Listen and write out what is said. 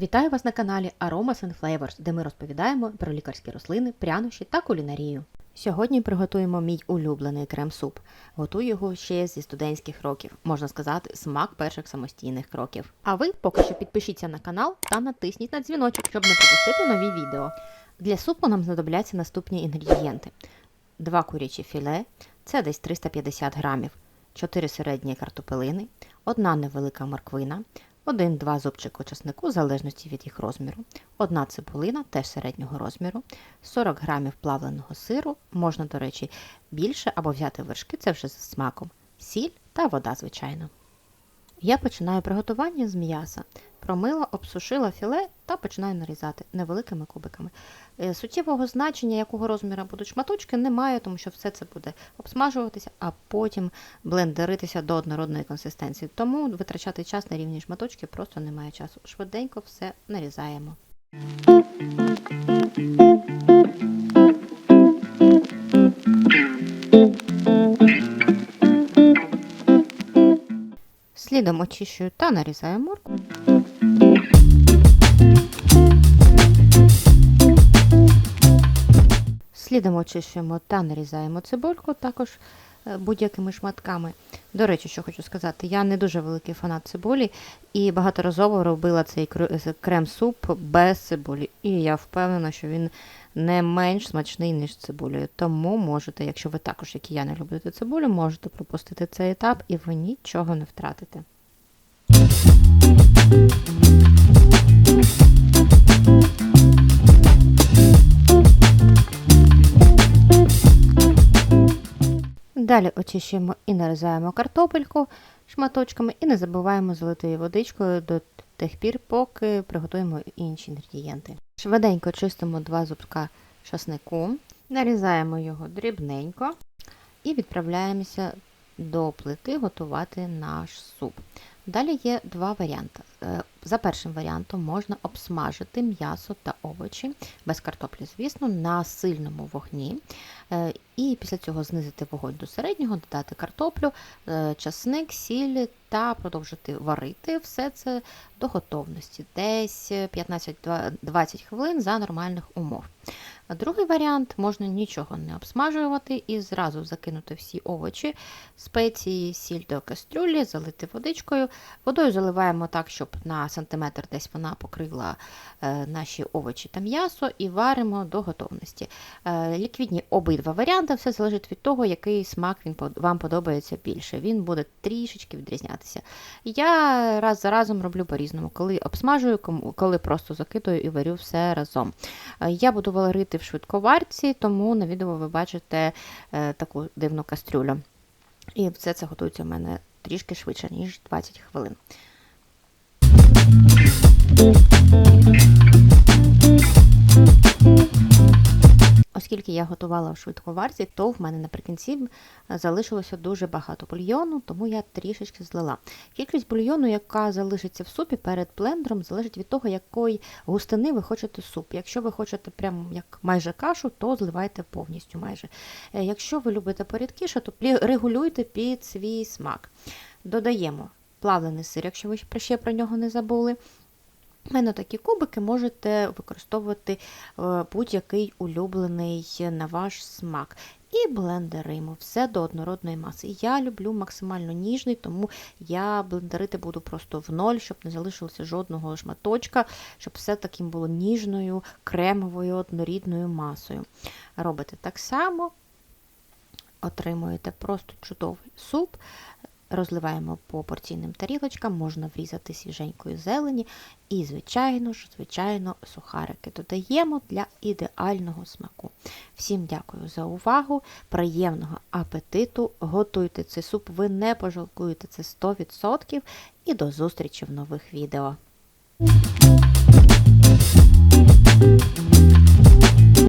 Вітаю вас на каналі Aromas and Flavors, де ми розповідаємо про лікарські рослини, прянощі та кулінарію. Сьогодні приготуємо мій улюблений крем-суп. Готую його ще зі студентських років, можна сказати, смак перших самостійних кроків. А ви поки що підпишіться на канал та натисніть на дзвіночок, щоб не пропустити нові відео. Для супу нам знадобляться наступні інгредієнти: 2 курячі філе, це десь 350 грамів, 4 середні картопелини, 1 невелика морквина, 1-2 зубчику часнику, в залежності від їх розміру, одна цибулина, теж середнього розміру, 40 грамів плавленого сиру, можна, до речі, більше або взяти вершки, це вже за смаком, сіль та вода, звичайно. Я починаю приготування з м'яса. Промила, обсушила філе та починаю нарізати невеликими кубиками. Е, Суттєвого значення, якого розміру будуть шматочки, немає, тому що все це буде обсмажуватися, а потім блендеритися до однородної консистенції. Тому витрачати час на рівні шматочки просто немає часу. Швиденько все нарізаємо. Слідом очищую та нарізаю морку. Слідом очищуємо та нарізаємо цибульку також будь-якими шматками. До речі, що хочу сказати, я не дуже великий фанат цибулі і багаторазово робила цей кр- крем-суп без цибулі. І я впевнена, що він не менш смачний, ніж цибулею. Тому можете, якщо ви також, як і я, не любите цибулю, можете пропустити цей етап і ви нічого не втратите. Далі очищуємо і нарізаємо картопельку шматочками і не забуваємо залити її водичкою до тих пір, поки приготуємо інші інгредієнти. Швиденько чистимо два зубка часнику, нарізаємо його дрібненько і відправляємося до плити готувати наш суп. Далі є два варіанти. За першим варіантом можна обсмажити м'ясо та овочі, без картоплі, звісно, на сильному вогні. Е, І після цього знизити вогонь до середнього, додати картоплю, е, часник, сіль та продовжити варити все це до готовності, десь 15-20 хвилин за нормальних умов. А другий варіант можна нічого не обсмажувати і зразу закинути всі овочі, спеції, сіль до кастрюлі, залити водичкою. Водою заливаємо так, щоб на сантиметр десь вона покрила е, наші овочі та м'ясо, і варимо до готовності. Е, ліквідні обидва варіанти, все залежить від того, який смак він вам подобається більше. Він буде трішечки відрізнятися. Я раз за разом роблю по-різному, коли обсмажую, коли просто закидую і варю все разом. Е, Я буду варити в швидковарці, тому на відео ви бачите е, таку дивну кастрюлю. І все це готується в мене трішки швидше, ніж 20 хвилин. Я готувала в швидковарці, то в мене наприкінці залишилося дуже багато бульйону, тому я трішечки злила. Кількість бульйону, яка залишиться в супі перед блендером, залежить від того, якої густини ви хочете суп. Якщо ви хочете прям як майже кашу, то зливайте повністю майже. Е, Якщо ви любите порідкіше, то регулюйте під свій смак. Додаємо плавлений сир, якщо ви ще про нього не забули. У мене такі кубики можете використовувати е, будь-який улюблений на ваш смак. І блендеримо все до однородної маси. Я люблю максимально ніжний, тому я блендерити буду просто в ноль, щоб не залишилося жодного шматочка, щоб все таким було ніжною, кремовою, однорідною масою. Робите так само, отримуєте просто чудовий суп. Розливаємо по порційним тарілочкам, можна врізати свіженької зелені і, звичайно ж, звичайно, сухарики додаємо для ідеального смаку. Всім дякую за увагу, приємного апетиту. Готуйте цей суп, ви не пожалкуєте це 100% і до зустрічі в нових відео.